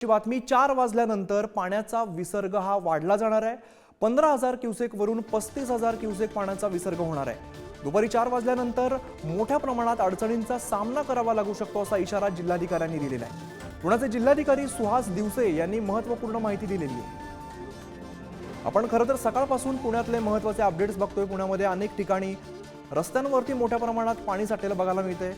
ची बातमी चार वाजल्यानंतर पाण्याचा विसर्ग हा वाढला जाणार आहे. पंधरा हजार क्युसेक वरून पस्तीस हजार क्युसेक पाण्याचा विसर्ग होणार आहे. दुपारी चार वाजल्यानंतर मोठ्या प्रमाणात अडचणींचा सामना करावा लागू शकतो असा इशारा जिल्हाधिकाऱ्यांनी दिलेला आहे. पुण्याचे जिल्हाधिकारी सुहास दिवसे यांनी महत्त्वपूर्ण माहिती दिलेली आहे. आपण खरं तर सकाळपासून पुण्यातले महत्त्वाचे अपडेट्स बघतोय. पुण्यामध्ये अनेक ठिकाणी रस्त्यांवरती मोठ्या प्रमाणात पाणी साठलेलं बघायला मिळतंय.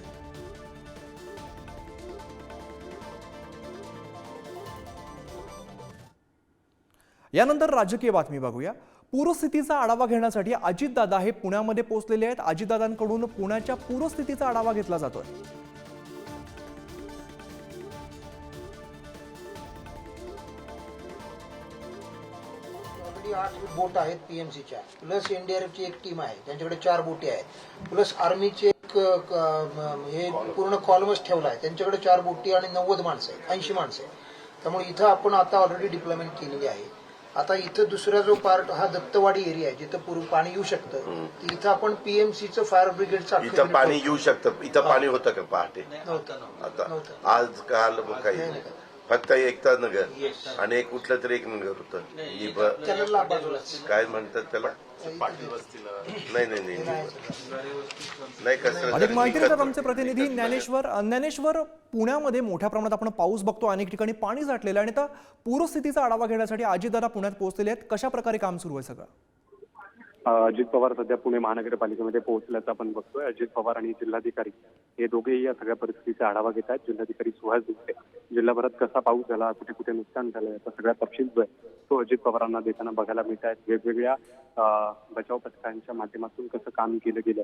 यानंतर राजकीय बातमी बघूया. पूरस्थितीचा आढावा घेण्यासाठी अजितदादा हे पुण्यामध्ये पोहोचलेले आहेत. अजितदादांकडून पुण्याच्या पूरस्थितीचा आढावा घेतला जातोय. आठ बोट आहेत पीएमसीच्या. प्लस एनडीआरएफची एक टीम आहे. त्यांच्याकडे चार बोटी आहेत. प्लस आर्मीचे एक हे पूर्ण कॉलमच ठेवला आहे. त्यांच्याकडे चार बोटी आणि नव्वद माणसं आहेत. ऐंशी माणसं आहेत. त्यामुळे इथं आपण आता ऑलरेडी डिप्लॉयमेंट केलेली आहे. आता इथं दुसरा जो पार्ट हा दत्तवाडी एरिया आहे जिथं पूर्व पाणी येऊ शकतं. इथं आपण पीएमसीचं फायर ब्रिगेडचं इथं पाणी येऊ शकतं. इथं पाणी होतं का पहाटे? आता आज काल काही. फक्त एकता नगर. आणि एक कुठलं तरी एक नगर होतं. काय म्हणतात त्याला? नाही नाही नाही नाही. नाही कसं अधिक माहिती देतात आमचे प्रतिनिधी ज्ञानेश्वर ज्ञानेश्वर पुण्यामध्ये मोठ्या प्रमाणात आपण पाऊस बघतो अनेक ठिकाणी पाणी साठलेलं आहे. आणि आता पूरस्थितीचा आढावा घेण्यासाठी अजितदादा पुण्यात पोहोचलेले आहेत. कशा प्रकारे काम सुरू आहे सगळं? अजित पवार सध्या पुणे महानगरपालिकेमध्ये पोहोचल्याचं आपण बघतोय. अजित पवार आणि जिल्हाधिकारी हे दोघेही या सगळ्या परिस्थितीचा आढावा घेत आहेत. जिल्हाधिकारी सुहास दिसते जिल्हाभरात कसा पाऊस झाला कुठे कुठे नुकसान झालं याचा सगळा तपशील जो आहे तो अजित पवारांना देताना बघायला मिळत आहेत. वेगवेगळ्या बचाव पथकांच्या माध्यमातून कसं काम केलं गेलं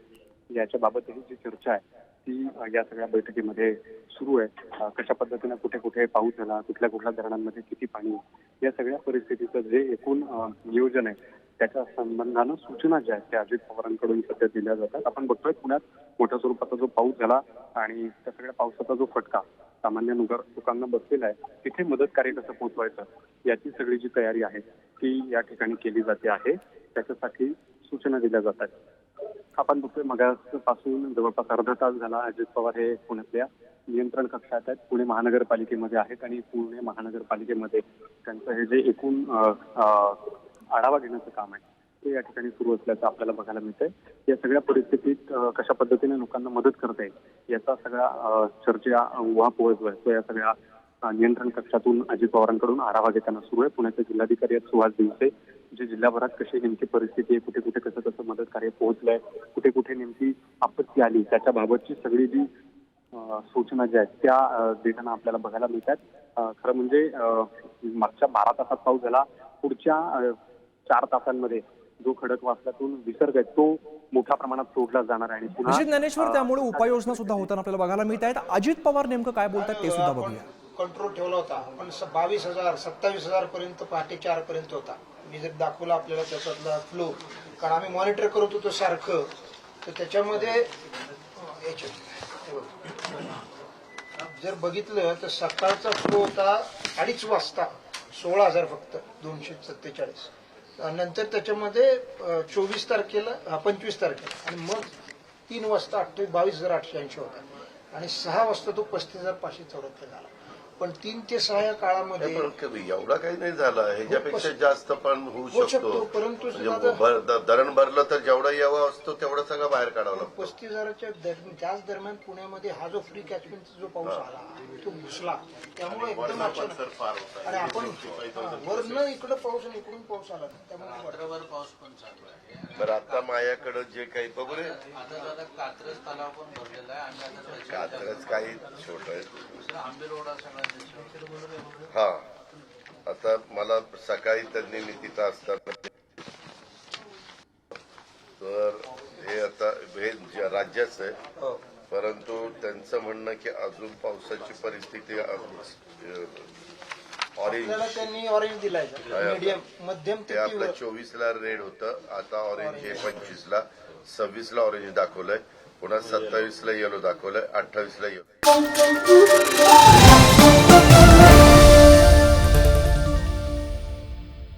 याच्याबाबतही जी चर्चा आहे ती या सगळ्या बैठकीमध्ये सुरू आहे. कशा पद्धतीनं कुठे कुठे पाऊस झाला कुठल्या कुठल्या धरणांमध्ये किती पाणी या सगळ्या परिस्थितीचं जे एकूण नियोजन आहे त्याच्या संबंधानं सूचना ज्या आहेत त्या अजित पवारांकडून सध्या दिल्या जातात. आपण बघतोय पुण्यात मोठ्या स्वरूपाचा जो पाऊस झाला आणि त्या सगळ्या पावसाचा जो फटका सामान्य नुगर लोकांना बसलेला आहे तिथे मदत कार्य कसं पोहोचवायचं याची सगळी जी तयारी आहे ती या ठिकाणी केली जाते आहे. त्याच्यासाठी सूचना दिल्या जातात आपण बघतोय मगापासून जवळपास अर्धा तास झाला अजित पवार हे पुण्यातल्या नियंत्रण कक्षात आहेत. पुणे महानगरपालिकेमध्ये आहेत आणि पुणे महानगरपालिकेमध्ये त्यांचं हे जे एकूण आढावा घेण्याचं काम आहे. ते या ठिकाणी सुरू असल्याचं आपल्याला बघायला मिळतंय. या सगळ्या परिस्थितीत कशा पद्धतीने लोकांना मदत करता येईल याचा सगळा चर्चा उहापोह जो तो या सगळ्या नियंत्रण कक्षातून अजित पवारांकडून आढावा घेताना सुरू आहे. पुण्याचे जिल्हाधिकारी आहेत सुहास दिवसे जे जिल्हाभरात कशी नेमकी परिस्थिती आहे कुठे कुठे कसं कसं मदत कार्य पोहोचलंय कुठे कुठे नेमकी आपत्ती आली त्याच्या बाबतची सगळी जी सूचना ज्या आहेत त्या देताना आपल्याला बघायला मिळतात. खरं म्हणजे मागच्या बारा तासात पाऊस झाला पुढच्या चार तासांमध्ये जो खडकवासल्यातून विसर्ग आहे तो मोठ्या प्रमाणात सोडला जाणार आहे. आणि ज्ञानेश्वर त्यामुळे उपाययोजना सुद्धा होताना आपल्याला बघायला मिळत आहेत. अजित पवार नेमकं काय बोलतात ते सुद्धा बघूया. कंट्रोल ठेवला होता. पण बावीस हजार सत्तावीस हजार पर्यंत पहाटे चार पर्यंत होता. मी जर दाखवला आपल्याला त्याच्यातला फ्लो कारण आम्ही मॉनिटर करत होतो सारखं तर त्याच्यामध्ये हे. जर बघितलं तर सकाळचा फ्लो होता अडीच वाजता सोळा हजार फक्त दोनशे सत्तेचाळीस. नंतर त्याच्यामध्ये चोवीस तारखेला पंचवीस तारखेला. आणि मग तीन वाजता अठ्ठावीस बावीस हजार आठशे ऐंशी होता. आणि सहा वाजता तो पस्तीस हजार पाचशे चौऱ्याहत्तर झाला. पण तीन ते सहा या काळामध्ये नाही, पण कमी एवढा काही नाही झाला. ह्याच्यापेक्षा जास्त पण होऊ शकतो, परंतु म्हणजे धरण भरलं तर जेवढा यावा असतो तेवढा सगळं बाहेर काढावा लागतो. पस्तीस हजाराच्या दरम्यान त्याच दरम्यान पुण्यामध्ये हा जो फ्री कॅचमेंटचा जो पाऊस आला तो घुसला. त्यामुळे एकदम आणि आपण हा, वरनं इकडं पाऊस आणि इकडून पाऊस आला. त्यामुळे पाऊस पण चालू आहे. बरं आता माझ्याकडं जे काही बघू रे. आता दादा कात्रज तलाव पण भरलेला आहे आणि कात्रच काही छोट आहे. आंबे रोडा सगळा हा. आता मला सकाळी त्यांनी मी तिथं असताना तर हे आता हे राज्याचं आहे हो. परंतु त्यांचं म्हणणं की अजून पावसाची परिस्थिती ऑरेंज दिलाय मध्यम ते आपलं चोवीस ला रेड होतं. आता ऑरेंज हे पंचवीस ला सव्वीस ला ऑरेंज दाखवलंय. पुन्हा सत्तावीस ला येलो दाखवलंय. अठ्ठावीस ला येलो